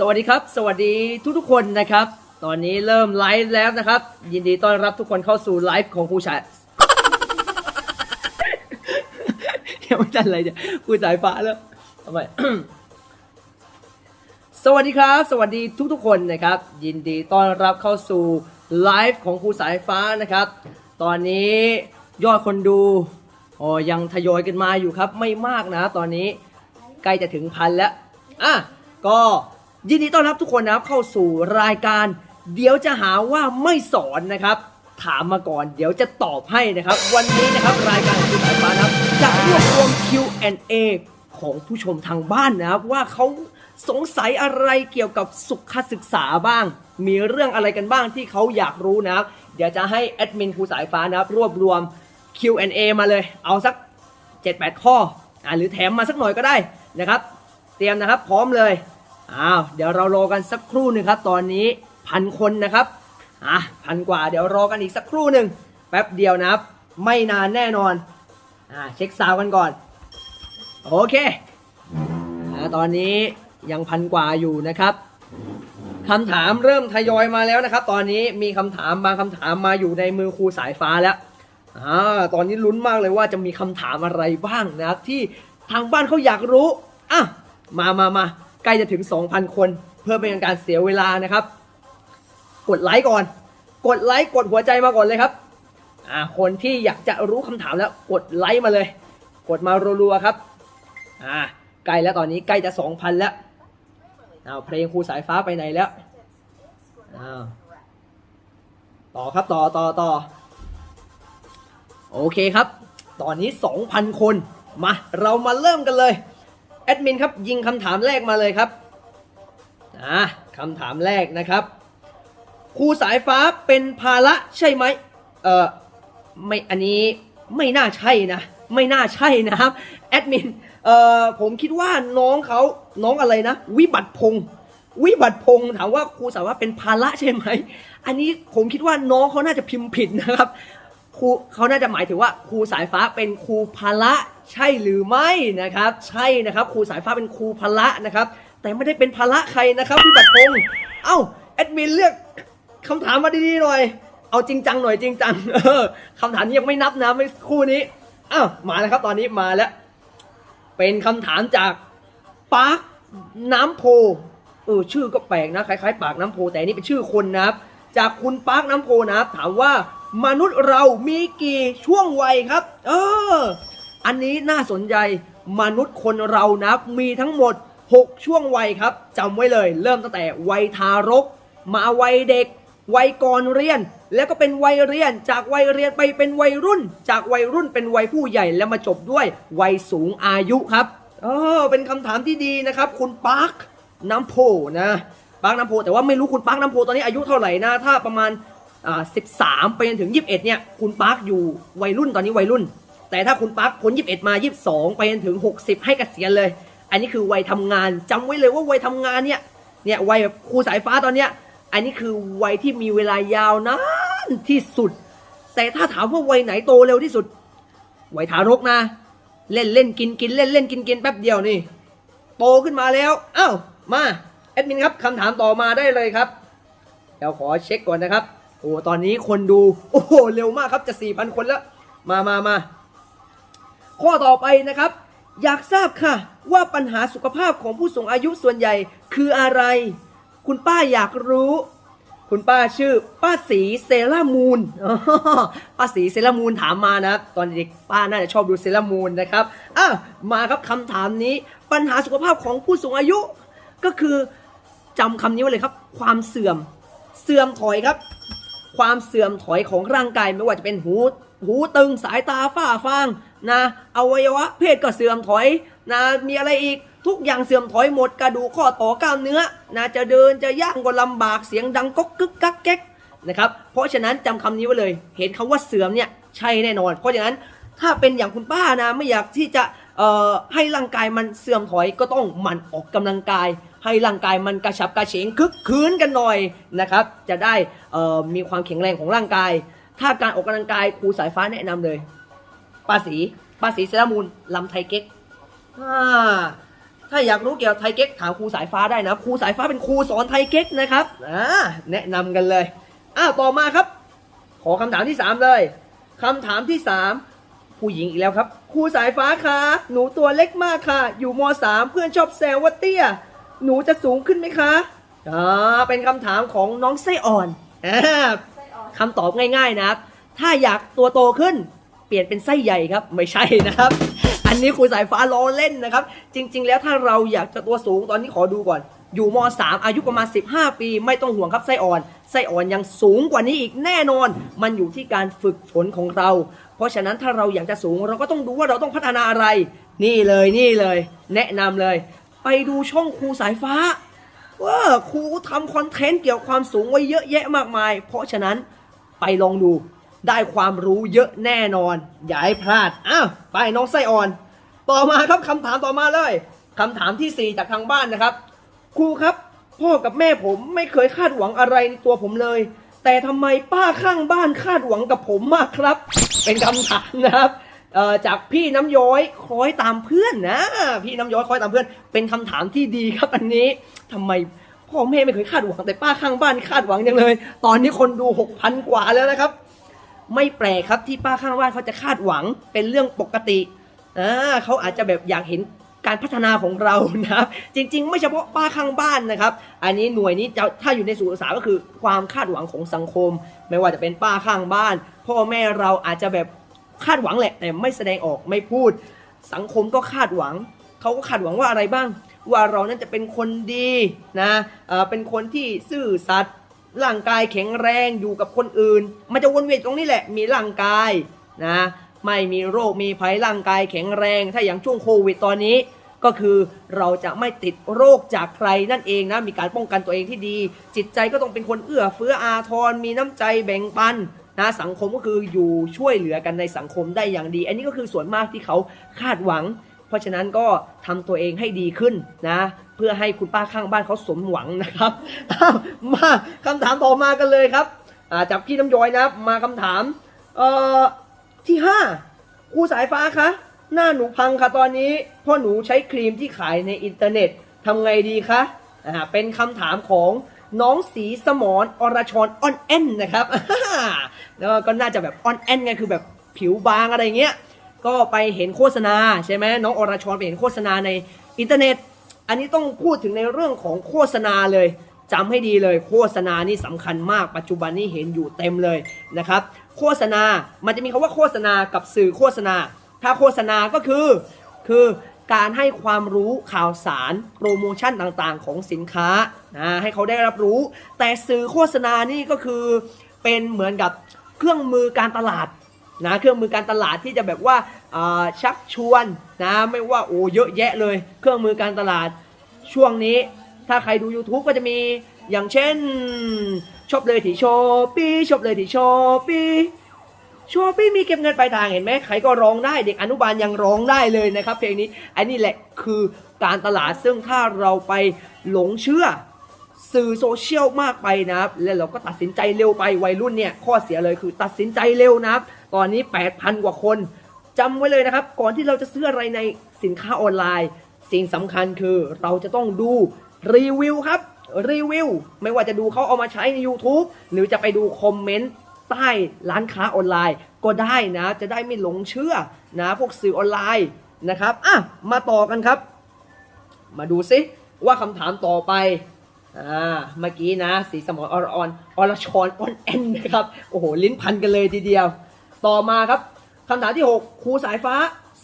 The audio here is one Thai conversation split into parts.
สวัสดีครับ สวัสดีทุกทุกๆคนนะครับ ตอนนี้เริ่มไลฟ์แล้วนะครับ ยินดีต้อนรับทุกคนเข้าสู่ไลฟ์ของครูชายยังไม่ทันอะไรเนี่ยครูสายฟ้าแล้วทำไมสวัสดีครับ สวัสดีทุกทุกๆคนนะครับ ยินดีต้อนรับเข้าสู่ไลฟ์ของครูสายฟ้านะครับ ตอนนี้ยอดคนดูอ๋อยังทยอยกันมาอยู่ครับ ไม่มากนะ ตอนนี้ใกล้จะถึงพันแล้วอะก็ ยินดีต้อนรับทุกคนนะครับเข้าสู่รายการ เดี๋ยวจะหาว่าไม่สอนนะครับ ถามมาก่อน เดี๋ยวจะตอบให้นะครับ วันนี้นะครับรายการครูสายฟ้านะครับจะรวบรวม Q&A ของผู้ชมทางบ้านนะครับ ว่าเขาสงสัยอะไรเกี่ยวกับสุขศึกษาบ้าง มีเรื่องอะไรกันบ้างที่เขาอยากรู้นะครับ เดี๋ยวจะให้แอดมินครูสายฟ้านะครับ รวบรวม Q&A มาเลย เอาสัก 7-8 ข้ออ่าหรือแถมมาสักหน่อยก็ได้นะครับ เตรียมนะครับพร้อมเลย อ้าวเดี๋ยวเรารอกันสักครู่หนึ่งครับ ตอนนี้พันคนนะครับอะพันกว่าเดี๋ยวรอกันอีกสักครู่หนึ่งแป๊บเดียวนะครับ ไม่นานแน่นอนอ่าเช็คซาวกันก่อน โอเคอ่าตอนนี้ยังพันกว่าอยู่นะครับคำถามเริ่มทยอยมาแล้วนะครับ ตอนนี้มีคำถามบางคำถามมาอยู่ในมือครูสายฟ้าแล้วอ่าตอนนี้ลุ้นมากเลยว่าจะมีคำถามอะไรบ้างนะครับที่ทางบ้านเขาอยากรู้อะมามามา ใกล้จะถึง 2,000 คน เพื่อเป็นการเสียเวลานะครับ กดไลค์ก่อน กดไลค์กดหัวใจมาก่อนเลยครับอ่าคนที่อยากจะรู้คำถามแล้วกดไลค์มาเลย กดมารัวๆครับอ่าใกล้แล้วตอนนี้ใกล้จะสองพันแล้วเอ้าเพลงครูสายฟ้าไปไหนแล้วอ้าวต่อครับต่อต่อต่อโอเคครับ ตอนนี้ 2,000 คน มา เรามาเริ่มกันเลย แอดมินครับยิงคำถามแรกมาเลยครับอ่าคำถามแรกนะครับครูสายฟ้าเป็นภาระใช่ไหมเออไม่อันนี้ไม่น่าใช่นะ ไม่น่าใช่นะครับแอดมินเอ่อผมคิดว่าน้องเขาน้องอะไรนะ วิบัติพงศ์วิบัติพงศ์ถามว่าครูสายฟ้าเป็นภาระใช่ไหม อันนี้ผมคิดว่าน้องเขาน่าจะพิมพ์ผิดนะครับ ครูเขาน่าจะหมายถึงว่าครูสายฟ้าเป็นครูพละใช่หรือไม่นะครับ ใช่นะครับครูสายฟ้าเป็นครูพละนะครับ แต่ไม่ได้เป็นพละใครนะครับพี่บัตรพงศ์เอ้าแอดมินเลือกคำถามมาดีๆหน่อย เอาจริงจังหน่อยจริงจังออคำถามนี้ยังไม่นับนะไม่คู่นี้อ้าวมาแล้วครับตอนนี้มาแล้ว เป็นคำถามจากปาร์คน้ำโพเออชื่อก็แปลกนะคล้ายๆ ปากน้ำโพแต่นี่เป็นชื่อคนนะครับ จากคุณปาร์คน้ำโพนะครับถามว่า มนุษย์เรามีกี่ช่วงวัยครับ เออ อันนี้น่าสนใจมนุษย์คนเรานะครับมีทั้งหมด 6 ช่วงวัยครับจำไว้เลย เริ่มตั้งแต่วัยทารก มาวัยเด็ก วัยก่อนเรียน แล้วก็เป็นวัยเรียน จากวัยเรียนไปเป็นวัยรุ่น จากวัยรุ่นเป็นวัยผู้ใหญ่แล้วมาจบด้วยวัยสูงอายุครับเออเป็นคำถามที่ดีนะครับ คุณปาร์คน้ำโพนะปาร์คน้ำโพแต่ว่าไม่รู้คุณปาร์คน้ำโพตอนนี้อายุเท่าไหร่นะถ้าประมาณ 13 ไปจนถึง 21 เนี่ย คุณปาร์คอยู่วัยรุ่นตอนนี้วัยรุ่น แต่ถ้าคุณปาร์คพ้น 21 มา 22 ไปจนถึง 60 ให้กเกษียณเลย อันนี้คือวัยทำงานจำไว้เลยว่าวัยทำงานเนี่ย เนี่ยวัยแบบครูสายฟ้าตอนเนี้ย อันนี้คือวัยที่มีเวลายาวนานที่สุด แต่ถ้าถามว่าวัยไหนโตเร็วที่สุด วัยทารกนะ เล่นเล่นกินกินเล่นเล่นกินกินแป๊บเดียวนี่ โตขึ้นมาแล้ว อ้าว มาแอดมินครับคำถามต่อมาได้เลยครับ เดี๋ยวขอเช็คก่อนนะครับ อ้ตอนนี้คนดู โอ้โห เร็วมากครับจะ 4,000 คนแล้ว มามามาข้อต่อไปนะครับ อยากทราบค่ะ ว่าปัญหาสุขภาพของผู้สูงอายุส่วนใหญ่คืออะไร คุณป้าอยากรู้ คุณป้าชื่อ ป้าสีเซรามูนป้าสีเซรามูนถามมานะตอนเด็กป้าน่าจะชอบดูเซรามูนนะครับอะมาครับคำถามนี้ ปัญหาสุขภาพของผู้สูงอายุ ก็คือจำคำนี้ไว้เลยครับ ความเสื่อมเสื่อมถอยครับ ความเสื่อมถอยของร่างกายไม่ว่าจะเป็นหูหูตึงสายตาฝ้าฟางนะอวัยวะเพศก็เสื่อมถอยนะมีอะไรอีกทุกอย่างเสื่อมถอยหมดกระดูกข้อต่อกล้ามเนื้อนะจะเดินจะย่างก็ลำบากเสียงดังก๊กกึกกักแก๊กนะครับเพราะฉะนั้นจำคำนี้ไว้เลย เห็นคำว่าเสื่อมเนี่ยใช่แน่นอน เพราะฉะนั้นถ้าเป็นอย่างคุณป้านะไม่อยากที่จะเอ่อให้ร่างกายมันเสื่อมถอยก็ต้องหมั่นออกกำลังกาย ให้ร่างกายมันกระฉับกระเฉงคึกคืนกันหน่อยนะครับ จะได้มีความแข็งแรงของร่างกาย ถ้าการออกกำลังกายครูสายฟ้าแนะนำเลยป้าสีป้าสีเซรามูลลำไทยเก๊กถ้าอยากรู้เกี่ยวกับไทยเก๊กถามครูสายฟ้าได้นะครูสายฟ้าเป็นครูสอนไทยเก๊กนะครับแนะนำกันเลยอ้าวต่อมาครับ ขอคำถามที่ 3 เลยคำถามที่ 3ผู้หญิงอีกแล้วครับครูสายฟ้าคะหนูตัวเล็กมากค่ะ อยู่ม .3 เพื่อนชอบแซวว่าเตี้ย หนูจะสูงขึ้นไหมคะอ่าเป็นคำถามของน้องไส้อ่อนอ่าคำตอบง่ายๆนะครับ ถ้าอยากตัวโตขึ้น เปลี่ยนเป็นไส้ใหญ่ครับ ไม่ใช่นะครับ อันนี้ครูสายฟ้าล้อเล่นนะครับ จริง ๆ แล้วถ้าเราอยากจะตัวสูงตอนนี้ขอดูก่อน อยู่ม .3 อายุประมาณ 15 ปี ไม่ต้องห่วงครับไส้อ่อน ไส้อ่อนยังสูงกว่านี้อีกแน่นอน มันอยู่ที่การฝึกฝนของเรา เพราะฉะนั้นถ้าเราอยากจะสูงเราก็ต้องดูว่าเราต้องพัฒนาอะไร นี่เลยนี่เลย แนะนำเลย ไปดูช่องครูสายฟ้า ว่าครูทำคอนเทนต์เกี่ยวกับความสูงไว้เยอะแยะมากมาย เพราะฉะนั้นไปลองดูได้ความรู้เยอะแน่นอน อย่าให้พลาดอ้าวไปน้องไส้อ่อน ต่อมาครับคำถามต่อมาเลยคำถามทีสี่4 จากทางบ้านนะครับ ครูครับ พ่อกับแม่ผมไม่เคยคาดหวังอะไรในตัวผมเลย แต่ทำไมป้าข้างบ้านคาดหวังกับผมมากครับ เป็นคำถามนะครับ เอ่อจากพี่น้ำย้อยคอยตามเพื่อนนะ พี่น้ำย้อยคอยตามเพื่อน เป็นคำถามที่ดีครับอันนี้ทำไมพ่อแม่ไม่เคยคาดหวังแต่ป้าข้างบ้านคาดหวังจังเลย ตอนนี้คนดูหกพันกว่าแล้วนะครับ ไม่แปลกครับที่ป้าข้างบ้านเขาจะคาดหวังเป็นเรื่องปกติอ่าเขาอาจจะแบบอยากเห็นการพัฒนาของเรานะครับจริง ๆ ไม่เฉพาะป้าข้างบ้านนะครับ อันนี้หน่วยนี้จะถ้าอยู่ในสู่ศึกษาก็คือความคาดหวังของสังคม ไม่ว่าจะเป็นป้าข้างบ้าน พ่อแม่เราอาจจะแบบ คาดหวังแหละ แต่ไม่แสดงออกไม่พูด สังคมก็คาดหวัง เขาก็คาดหวังว่าอะไรบ้าง ว่าเรานั้นจะเป็นคนดีนะเอ่อเป็นคนที่ซื่อสัตย์ร่างกายแข็งแรงอยู่กับคนอื่น มันจะวนเวียนตรงนี้แหละ มีร่างกายนะไม่มีโรคมีภัยร่างกายแข็งแรง ถ้าอย่างช่วงโควิดตอนนี้ ก็คือเราจะไม่ติดโรคจากใครนั่นเองนะมีการป้องกันตัวเองที่ดี จิตใจก็ต้องเป็นคนเอื้อเฟื้ออาทรมีน้ำใจแบ่งปัน นะสังคมก็คืออยู่ช่วยเหลือกันในสังคมได้อย่างดี อันนี้ก็คือส่วนมากที่เขาคาดหวัง เพราะฉะนั้นก็ทำตัวเองให้ดีขึ้นนะเพื่อให้คุณป้าข้างบ้านเขาสมหวังนะครับอ้าวมาคำถามต่อมากันเลยครับาจากพี่น้ำย้อยนะมาคำถามเอ่อที่ห้าครูสายฟ้าคะหน้าหนูพังค่ะตอนนี้พ่อหนูใช้ครีมที่ขายในอินเทอร์เน็ตทำไงดีคะอ่าเป็นคำถามของ น้องสีสมรอรชรออนแอนนะครับแล้วก็น่าจะแบบออนแอนไงคือแบบผิวบางอะไรเงี้ยก็ไปเห็นโฆษณาใช่ไหมน้องอรชรไปเห็นโฆษณาในอินเทอร์เน็ต อันนี้ต้องพูดถึงในเรื่องของโฆษณาเลยจำให้ดีเลยโฆษณานี่สำคัญมากปัจจุบันนี้เห็นอยู่เต็มเลยนะครับ โฆษณามันจะมีคำว่าโฆษณากับสื่อโฆษณา ถ้าโฆษณาก็คือคือ การให้ความรู้ข่าวสารโปรโมชั่นต่างๆ ของสินค้านะให้เขาได้รับรู้ แต่สื่อโฆษณานี่ก็คือเป็นเหมือนกับเครื่องมือการตลาดนะเครื่องมือการตลาดที่จะแบบว่าชักชวนนะไม่ว่าโอ้เยอะแยะเลย เครื่องมือการตลาดช่วงนี้ ถ้าใครดู YouTube ก็จะมีอย่างเช่นชอบเลยที่โชปี้ชอบเลยที่โชปี้ โชปี้มีเก็บเงินปลายทางเห็นไหมใครก็ร้องได้เด็กอนุบาลยังร้องได้เลยนะครับเพลงนี้อันนี้แหละคือการตลาดซึ่งถ้าเราไปหลงเชื่อสื่อโซเชียลมากไปนะครับ แล้วเราก็ตัดสินใจเร็วไปวัยรุ่นเนี่ย ข้อเสียเลยคือตัดสินใจเร็วนะครับ ตอนนี้ 8,000 กว่าคนจำไว้เลยนะครับ ก่อนที่เราจะซื้ออะไรในสินค้าออนไลน์ สิ่งสำคัญคือเราจะต้องดูรีวิวครับรีวิวไม่ว่าจะดูเขาเอามาใช้ใน YouTube หรือจะไปดูคอมเมนต์ ใต้ร้านค้าออนไลน์ก็ได้นะ จะได้ไม่หลงเชื่อนะพวกสื่อออนไลน์นะครับอะมาต่อกันครับ มาดูซิว่าคำถามต่อไปอ่าเมื่อกี้นะสีสมรอรออนอรชรออนแอนนะครับโอ้โหลิ้นพันกันเลยทีเดียว ต่อมาครับคำถามที่ 6 ครูสายฟ้า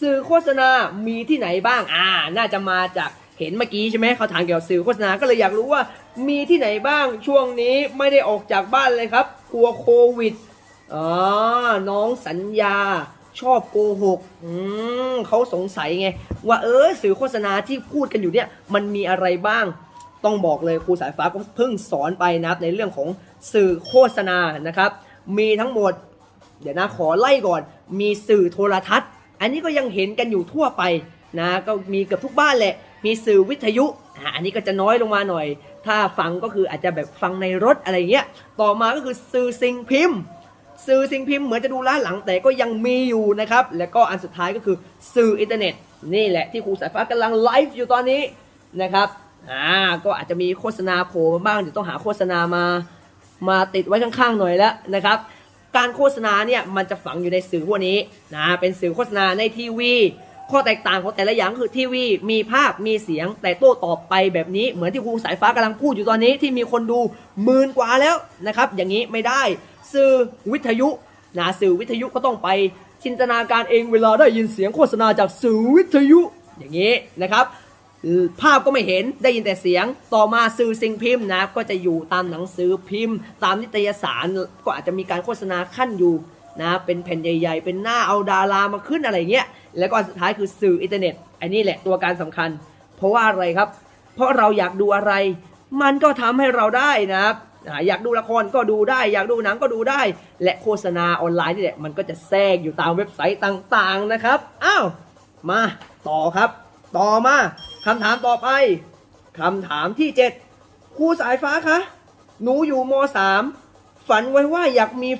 สื่อโฆษณามีที่ไหนบ้างอ่าน่าจะมาจาก เห็นเมื่อกี้ใช่ไหมเขาถามเกี่ยวกับสื่อโฆษณาก็เลยอยากรู้ว่ามีที่ไหนบ้างช่วงนี้ไม่ได้ออกจากบ้านเลยครับกลัวโควิดอ๋อน้องสัญญาชอบโกหก อืมเขาสงสัยไง ว่าเออสื่อโฆษณาที่พูดกันอยู่เนี่ย มันมีอะไรบ้าง ต้องบอกเลยครูสายฟ้าก็เพิ่งสอนไปนะครับในเรื่องของสื่อโฆษณานะครับ มีทั้งหมด เดี๋ยวนะขอไล่ก่อน มีสื่อโทรทัศน์ อันนี้ก็ยังเห็นกันอยู่ทั่วไปนะ ก็มีเกือบทุกบ้านแหละ มีสื่อวิทยุอะอันนี้ก็จะน้อยลงมาหน่อย ถ้าฟังก็คืออาจจะแบบฟังในรถอะไรเงี้ย ต่อมาก็คือสื่อสิ่งพิมพ์ สื่อสิ่งพิมพ์เหมือนจะดูล้าหลังแต่ก็ยังมีอยู่นะครับ แล้วก็อันสุดท้ายก็คือสื่ออินเทอร์เน็ต นี่แหละที่ครูสายฟ้ากำลังไลฟ์อยู่ตอนนี้นะครับ อ่า ก็อาจจะมีโฆษณาโผล่มาบ้างเดี๋ยวต้องหาโฆษณามา มาติดไว้ข้างๆหน่อยแล้วนะครับ การโฆษณาเนี่ยมันจะฝังอยู่ในสื่อพวกนี้นะ เป็นสื่อโฆษณาในทีวี ข้อแตกต่างของแต่ละอย่างคือทีวีมีภาพมีเสียงแต่โต้ตอบไปแบบนี้ เหมือนที่ครูสายฟ้ากำลังพูดอยู่ตอนนี้ที่มีคนดูหมื่นกว่าแล้วนะครับ อย่างนี้ไม่ได้ สื่อวิทยุนะสื่อวิทยุก็ต้องไปจินตนาการเองเวลาได้ยินเสียงโฆษณาจากสื่อวิทยุอย่างนี้นะครับภาพก็ไม่เห็นได้ยินแต่เสียงต่อมาสื่อสิ่งพิมพ์นะก็จะอยู่ตามหนังสือพิมพ์ ตามนิตยสารก็อาจจะมีการโฆษณาขั้นอยู่ นะเป็นแผ่นใหญ่ ๆ เป็นหน้าเอาดารามาขึ้นอะไรเงี้ยแล้วก็อันสุดท้ายคือสื่ออินเทอร์เน็ตอันนี้แหละตัวการสำคัญ เพราะว่าอะไรครับ เพราะเราอยากดูอะไร มันก็ทำให้เราได้นะครับอยากดูละครก็ดูได้ อยากดูหนังก็ดูได้ และโฆษณาออนไลน์นี่แหละมันก็จะแทรกอยู่ตามเว็บไซต์ต่างๆนะครับอ้าวมาต่อครับ ต่อมาคำถามต่อไปคำถามที่ 7ครูสายฟ้าคะหนูอยู่ม .3 ฝันไว้ว่าอยากมี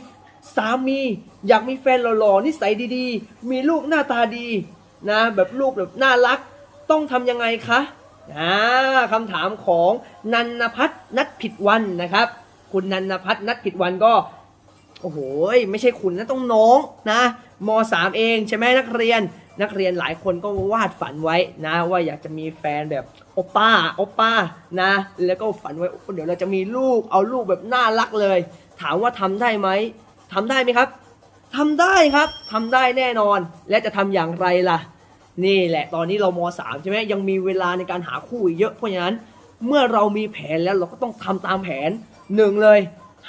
สามีอยากมีแฟนหล่อๆนิสัยดีๆ มีลูกหน้าตาดีนะแบบลูกแบบน่ารักต้องทำยังไงคะอ่าคำถามของนันนพัฒน์นัดผิดวันนะครับ คุณนันนพัฒน์นัดผิดวันก็โอ้โหไม่ใช่คุณนะต้องน้องนะมสามเองใช่ไหมนักเรียน นักเรียนหลายคนก็วาดฝันไว้นะว่าอยากจะมีแฟนแบบโอป้าโอป้านะ แล้วก็ฝันไว้เดี๋ยวเราจะมีลูกเอาลูกแบบน่ารักเลย ถามว่าทำได้ไหม ทำได้ไหมครับทำได้ครับทำได้แน่นอน และจะทำอย่างไรล่ะ นี่แหละตอนนี้เรามสามใช่ไหมยังมีเวลาในการหาคู่อีกเยอะเพราะฉะนั้น เมื่อเรามีแผนแล้วเราก็ต้องทำตามแผนหนึ่งเลย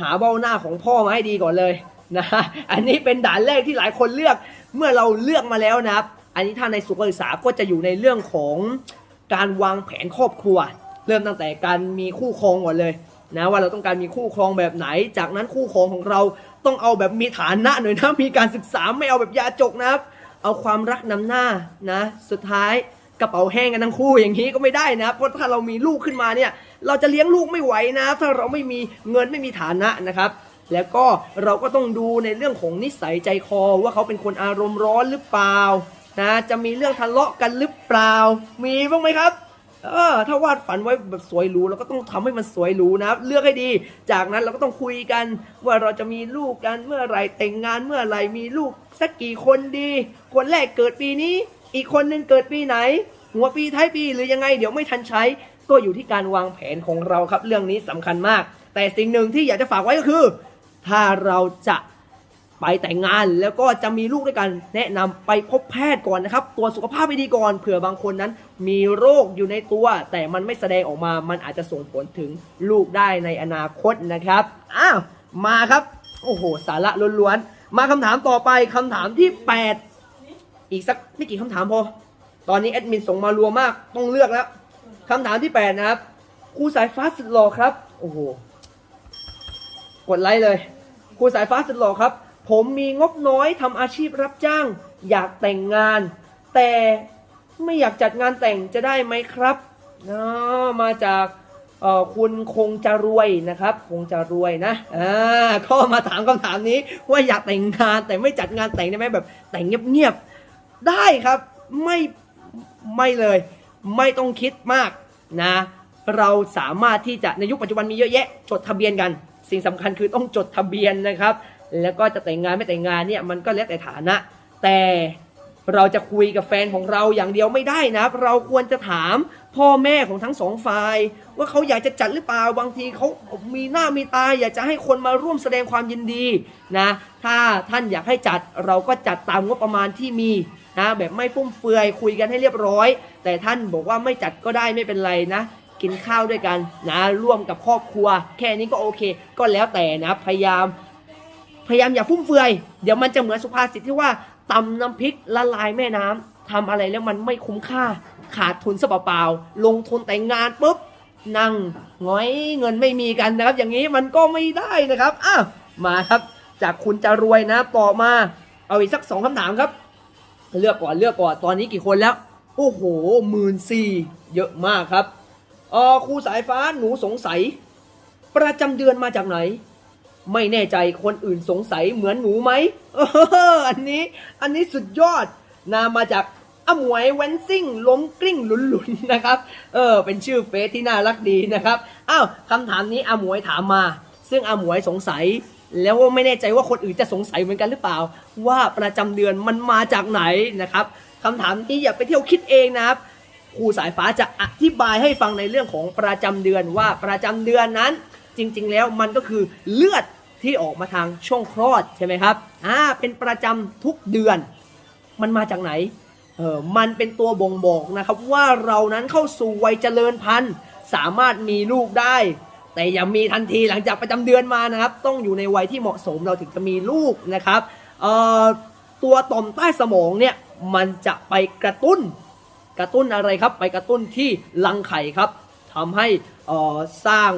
หาเบ้าหน้าของพ่อมาให้ดีก่อนเลยนะอันนี้เป็นด่านแรกที่หลายคนเลือก เมื่อเราเลือกมาแล้วนะครับ อันนี้ถ้าในสุขศึกษาก็จะอยู่ในเรื่องของการวางแผนครอบครัว เริ่มตั้งแต่การมีคู่ครองก่อนเลยนะว่าเราต้องการมีคู่ครองแบบไหน จากนั้นคู่ครองของเรา ต้องเอาแบบมีฐานะหน่อยนะมีการศึกษาไม่เอาแบบยาจกนะครับ เอาความรักนำหน้านะ สุดท้ายกระเป๋าแห้งกันทั้งคู่อย่างนี้ก็ไม่ได้นะเพราะถ้าเรามีลูกขึ้นมาเนี่ย เราจะเลี้ยงลูกไม่ไหวนะ ถ้าเราไม่มีเงินไม่มีฐานะนะครับ แล้วก็เราก็ต้องดูในเรื่องของนิสัยใจคอว่าเขาเป็นคนอารมณ์ร้อนหรือเปล่านะจะมีเรื่องทะเลาะกันหรือเปล่า มีบ้างไหมครับ เออถ้าวาดฝันไว้แบบสวยหรูเราก็ต้องทำให้มันสวยหรูนะครับ เลือกให้ดี จากนั้นเราก็ต้องคุยกัน ว่าเราจะมีลูกกันเมื่อไหรแต่งงานเมื่อไหรมีลูกสักกี่คนดี คนแรกเกิดปีนี้ อีกคนนึงเกิดปีไหน หัวปีท้ายปีหรือยังไง เดี๋ยวไม่ทันใช้ ก็อยู่ที่การวางแผนของเราครับ เรื่องนี้สำคัญมาก แต่สิ่งหนึ่งที่อยากจะฝากไว้ก็คือ ถ้าเราจะ ไปแต่งงานแล้วก็จะมีลูกด้วยกัน แนะนำไปพบแพทย์ก่อนนะครับตรวจสุขภาพให้ดีก่อนเผื่อบางคนนั้น มีโรคอยู่ในตัว แต่มันไม่แสดงออกมา มันอาจจะส่งผลถึงลูกได้ในอนาคตนะครับอ้าวมาครับ โอ้โห สาระล้วนๆ มาคำถามต่อไปคำถามที่ 8 อีกสักไม่กี่คำถามพอ ตอนนี้แอดมินส่งมารัวมากต้องเลือกแล้วคำถามที่ 8 นะครับครูสายฟ้าสุดหล่อครับ โอ้โหกดไลค์เลยครูสายฟ้าสุดหล่อครับ ผมมีงบน้อยทำอาชีพรับจ้าง อยากแต่งงาน แต่ไม่อยากจัดงานแต่งจะได้ไหมครับนะมาจากคุณคงจะรวยนะครับ คงจะรวยนะอ่าก็มาถามคำถามนี้ว่าอยากแต่งงานแต่ไม่จัดงานแต่งได้ไหมแบบแต่งเงียบๆได้ครับไม่ไม่เลย ไม่ต้องคิดมากนะ เราสามารถที่จะในยุคปัจจุบันมีเยอะแยะ จดทะเบียนกัน สิ่งสำคัญคือต้องจดทะเบียนนะครับ แล้วก็จะแต่งงานไม่แต่งงานเนี่ยมันก็แล้วแต่ฐานะ แต่เราจะคุยกับแฟนของเราอย่างเดียวไม่ได้นะเราควรจะถามพ่อแม่ของทั้งสองฝ่าย ว่าเขาอยากจะจัดหรือเปล่าบางทีเขามีหน้ามีตาอยากจะให้คนมาร่วมแสดงความยินดีนะถ้าท่านอยากให้จัดเราก็จัดตามงบประมาณที่มีนะแบบไม่ฟุ่มเฟือยคุยกันให้เรียบร้อย แต่ท่านบอกว่าไม่จัดก็ได้ไม่เป็นไรนะ กินข้าวด้วยกันนะร่วมกับครอบครัว แค่นี้ก็โอเค ก็แล้วแต่นะพยายาม พยายามอย่าฟุ่มเฟือย เดี๋ยวมันจะเหมือนสุภาษิตที่ว่าตำน้ำพริกละลายแม่น้ำทำอะไรแล้วมันไม่คุ้มค่า ขาดทุนซะเปล่าๆลงทุนแต่งงานปุ๊บนั่งง้อยเงินไม่มีกันนะครับ อย่างนี้มันก็ไม่ได้นะครับอ้าวมาครับ จากคุณจะรวยนะต่อมา เอาอีกสักสองคำถามครับ เลือกก่อนเลือกก่อนตอนนี้กี่คนแล้ว โอ้โหหมื่นสี่เยอะมากครับเออครูสายฟ้าหนูสงสัย ประจำเดือนมาจากไหน ไม่แน่ใจคนอื่นสงสัยเหมือนหนูไหมเอออันนี้ อันนี้สุดยอดนะมาจากอาหมวยแวนซิ่งล้มกลิ้งหลุนๆนะครับ เออ เป็นชื่อเฟซที่น่ารักดีนะครับ อ้าวคำถามนี้อาหมวยถามมา ซึ่งอาหมวยสงสัย แล้วไม่แน่ใจว่าคนอื่นจะสงสัยเหมือนกันหรือเปล่า ว่าประจำเดือนมันมาจากไหนนะครับคำถามนี้อย่าไปเที่ยวคิดเองนะครับครูสายฟ้าจะอธิบายให้ฟังในเรื่องของประจำเดือนว่าประจำเดือนนั้น จริง ๆ แล้วมันก็คือเลือดที่ออกมาทางช่องคลอดใช่ไหมครับอ่าเป็นประจำทุกเดือน มันมาจากไหนเออมันเป็นตัวบ่งบอกนะครับว่าเรานั้นเข้าสู่วัยเจริญพันธุ์สามารถมีลูกได้ แต่อย่ามีทันทีหลังจากประจำเดือนมานะครับ ต้องอยู่ในวัยที่เหมาะสมเราถึงจะมีลูกนะครับเอ่อตัวต่อมใต้สมองเนี่ยมันจะไปกระตุ้น กระตุ้นอะไรครับ ไปกระตุ้นที่รังไข่ครับทำให้เอ่อสร้าง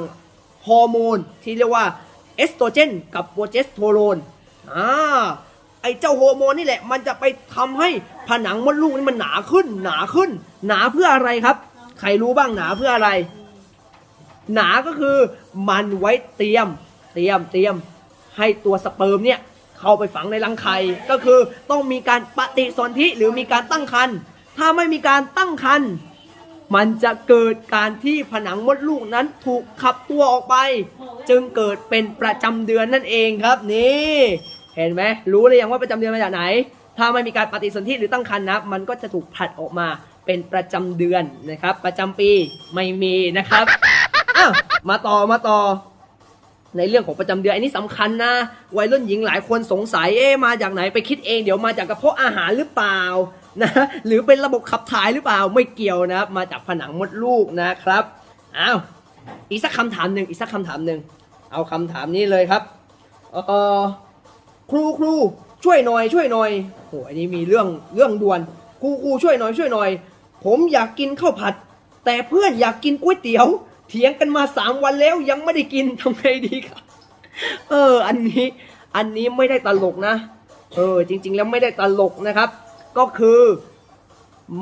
ฮอร์โมนที่เรียกว่าเอสโตรเจนกับโปรเจสเตอโรนอ่าไอเจ้าฮอร์โมนนี่แหละ มันจะไปทำให้ผนังมดลูกนี่มันหนาขึ้น หนาขึ้น หนาเพื่ออะไรครับ ใครรู้บ้างหนาเพื่ออะไร หนาก็คือมันไว้เตรียม เตรียมเตรียม ให้ตัวสเปิร์มเนี่ยเข้าไปฝังในรังไข่ก็คือต้องมีการปฏิสนธิหรือมีการตั้งครรภ์ถ้าไม่มีการตั้งครรภ์ มันจะเกิดการที่ผนังมดลูกนั้นถูกขับตัวออกไป จึงเกิดเป็นประจำเดือนนั่นเองครับนี่เห็นไหมรู้เลยยังว่าประจำเดือนมาจากไหน ถ้าไม่มีการปฏิสนธิหรือตั้งครรภ์นะมันก็จะถูกผลัดออกมาเป็นประจำเดือนนะครับ ประจำปีไม่มีนะครับอ้าวมาต่อมาต่อ ในเรื่องของประจำเดือนอันนี้สำคัญนะวัยรุ่นหญิงหลายคนสงสัยเอ๊มาจากไหนไปคิดเองเดี๋ยวมาจากกระเพาะอาหารหรือเปล่า นะหรือเป็นระบบขับถ่ายหรือเปล่าไม่เกี่ยวนะครับมาจากผนังมดลูกนะครับอ้าวอีกสักคำถามหนึ่งอีกสักคำถามหนึ่งเอาคำถามนี้เลยครับเออครูครูช่วยหน่อยช่วยหน่อยโหอันนี้มีเรื่องเรื่องด่วนครูครูช่วยหน่อยช่วยหน่อย ผมอยากกินข้าวผัด แต่เพื่อนอยากกินก๋วยเตี๋ยว เถียงกันมาสามวันแล้วยังไม่ได้กินทำไงดีครับ เออ อันนี้อันนี้ไม่ได้ตลกนะ เออ จริง ๆ แล้วไม่ได้ตลกนะครับ ก็คือ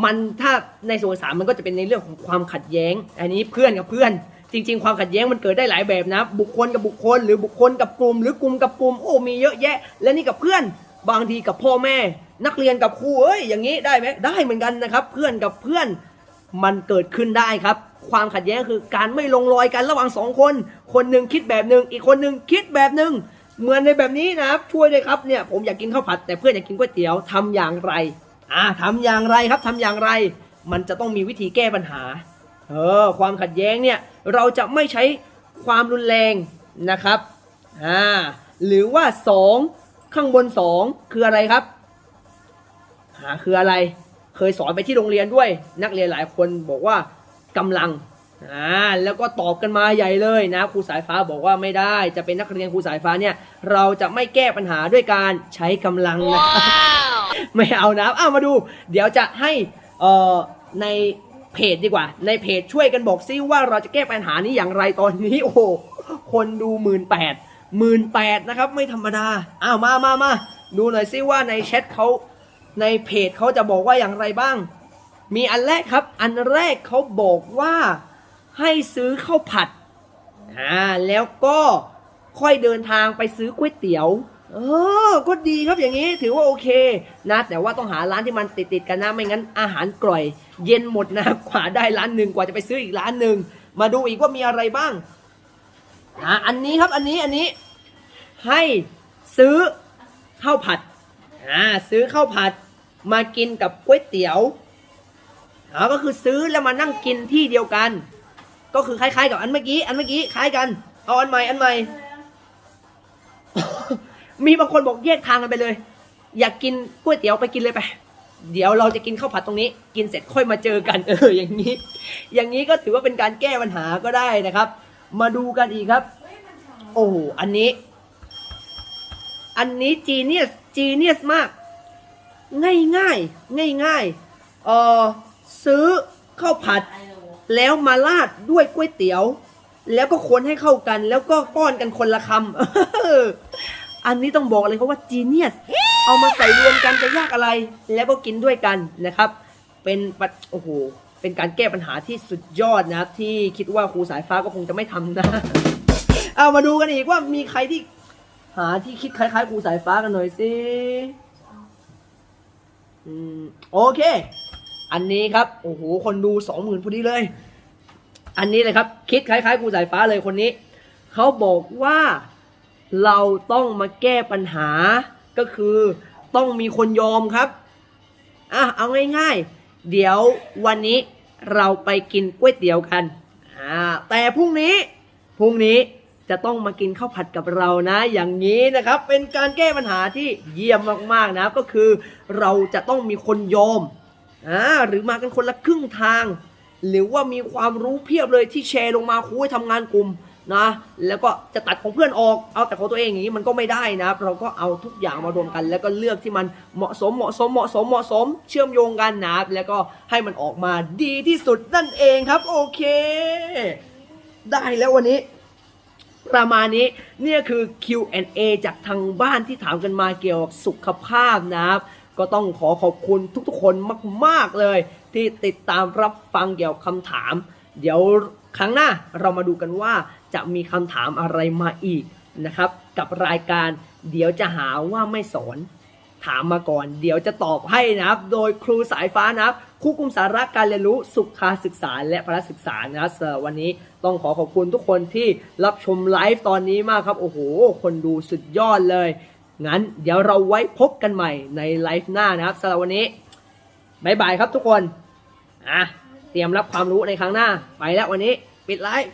มันถ้าในส่วนสามมันก็จะเป็นในเรื่องของความขัดแย้ง อันนี้เพื่อนกับเพื่อน จริง ๆ ความขัดแย้งมันเกิดได้หลายแบบนะ บุคคลกับบุคคล หรือบุคคลกับกลุ่ม หรือกลุ่มกับกลุ่มโอ้มีเยอะแยะ และนี่กับเพื่อนบางทีกับพ่อแม่ นักเรียนกับครูเอ้ยอย่างนี้ได้ไหมได้เหมือนกันนะครับ เพื่อนกับเพื่อนมันเกิดขึ้นได้ครับ ความขัดแย้งคือการไม่ลงรอยกันระหว่างสองคน คนหนึ่งคิดแบบหนึ่งอีกคนหนึ่งคิดแบบหนึ่งเหมือนในแบบนี้นะครับช่วยเลยครับเนี่ยผมอยากกินข้าวผัดแต่เพื่อนอยากกินก๋วยเตี๋ยวทำอย่างไร อ่าทำอย่างไรครับทำอย่างไร มันจะต้องมีวิธีแก้ปัญหา เออ ความขัดแย้งเนี่ย เราจะไม่ใช้ความรุนแรงนะครับ อ่า หรือว่าสองข้างบนสองคืออะไรครับ หาคืออะไร เคยสอนไปที่โรงเรียนด้วย นักเรียนหลายคนบอกว่ากำลัง อ่าแล้วก็ตอบกันมาใหญ่เลยนะครูสายฟ้าบอกว่าไม่ได้ จะเป็นนักเรียนครูสายฟ้าเนี่ย เราจะไม่แก้ปัญหาด้วยการใช้กำลังนะครับไม่เอานะอ้าวมาดู เดี๋ยวจะให้เอ่อในเพจดีกว่า ในเพจช่วยกันบอกซิว่าเราจะแก้ปัญหานี้อย่างไรตอนนี้ โอ้โหคนดูหมื่นแปดหมื่นแปดนะครับ ไม่ธรรมดาอ้าวมามามาดูหน่อยซิว่าในแชทเขาในเพจเขาจะบอกว่าอย่างไรบ้าง มีอันแรกครับ อันแรกเขาบอกว่า ให้ซื้อข้าวผัดอ่าแล้วก็ค่อยเดินทางไปซื้อก๋วยเตี๋ยว เออ ก็ดีครับอย่างนี้ถือว่าโอเคนะ แต่ว่าต้องหาร้านที่มันติดติดๆกันนะ ไม่งั้นอาหารกร่อย เย็นหมดนะกว่าได้ร้านหนึ่งกว่าจะไปซื้ออีกร้านหนึ่งมาดูอีกว่ามีอะไรบ้างอ่าอันนี้ครับอันนี้อันนี้ ให้ซื้อข้าวผัดอ่าซื้อข้าวผัดมากินกับก๋วยเตี๋ยวอ๋อก็คือซื้อแล้วมานั่งกินที่เดียวกัน ก็คือคล้ายๆกับอันเมื่อกี้ อันเมื่อกี้คล้ายกัน เอาอันใหม่ อันใหม่ มีบางคนบอกแยกทางกันไปเลย อยากกินก๋วยเตี๋ยวไปกินเลยไป เดี๋ยวเราจะกินข้าวผัดตรงนี้ กินเสร็จค่อยมาเจอกัน เออ อย่างนี้ อย่างนี้ก็ถือว่าเป็นการแก้ปัญหาก็ได้นะครับ มาดูกันอีกครับ โอ้โห อันนี้ อันนี้จีเนียส จีเนียสมาก ง่ายง่ายง่ายง่ายเออซื้อข้าวผัด แล้วมาราดด้วยก๋วยเตี๋ยว แล้วก็คนให้เข้ากัน แล้วก็ป้อนกันคนละคำอันนี้ต้องบอกเลยครับว่าจีเนียสเอามาใส่รวมกันจะยากอะไร แล้วก็กินด้วยกันนะครับ เป็นปัดโอ้โหเป็นการแก้ปัญหาที่สุดยอดนะครับ ที่คิดว่าครูสายฟ้าก็คงจะไม่ทำนะเอามาดูกันอีกว่ามีใครที่หาที่คิดคล้ายๆครูสายฟ้ากันหน่อยสิอืมโอเค อันนี้ครับ โอ้โห คนดูสองหมื่นพอดีเลย อันนี้เลยครับ คิดคล้ายๆครูสายฟ้าเลยคนนี้ เขาบอกว่าเราต้องมาแก้ปัญหา ก็คือต้องมีคนยอมครับ อะ เอาง่ายๆ เดี๋ยววันนี้เราไปกินก๋วยเตี๋ยวกัน อ่า แต่พรุ่งนี้ พรุ่งนี้จะต้องมากินข้าวผัดกับเรานะ อย่างนี้นะครับ เป็นการแก้ปัญหาที่เยี่ยมมากๆนะ ก็คือเราจะต้องมีคนยอม อ่าหรือมากันคนละครึ่งทาง หรือว่ามีความรู้เพียบเลยที่แชร์ลงมาคุยทำงานกลุ่มนะแล้วก็จะตัดของเพื่อนออกเอาแต่ของตัวเองอย่างนี้มันก็ไม่ได้นะเราก็เอาทุกอย่างมารวมกัน แล้วก็เลือกที่มันเหมาะสมเหมาะสมเหมาะสมเหมาะสม เชื่อมโยงกันนะแล้วก็ให้มันออกมาดีที่สุดนั่นเองครับ โอเค ได้แล้ววันนี้ ประมาณนี้เนี่ยคือ Q&A จากทางบ้านที่ถามกันมาเกี่ยวกับสุขภาพนะครับ ก็ต้องขอขอบคุณทุกๆคนมาก ๆเลย ที่ติดตามรับฟังเกี่ยวกับคำถาม เดี๋ยวครั้งหน้าเรามาดูกันว่าจะมีคำถามอะไรมาอีกนะครับ กับรายการเดี๋ยวจะหาว่าไม่สอนถามมาก่อน เดี๋ยวจะตอบให้นะครับ โดยครูสายฟ้านะครับครูกลุ่มสาระการเรียนรู้สุขาศึกษาและพละศึกษานะครับวันนี้ต้องขอขอบคุณทุกคนที่รับชมไลฟ์ตอนนี้มากครับ โอ้โห คนดูสุดยอดเลย งั้นเดี๋ยวเราไว้พบกันใหม่ในไลฟ์หน้านะครับสำหรับวันนี้บายบายครับทุกคน อะ เตรียมรับความรู้ในครั้งหน้า ไปแล้ววันนี้ ปิดไลฟ์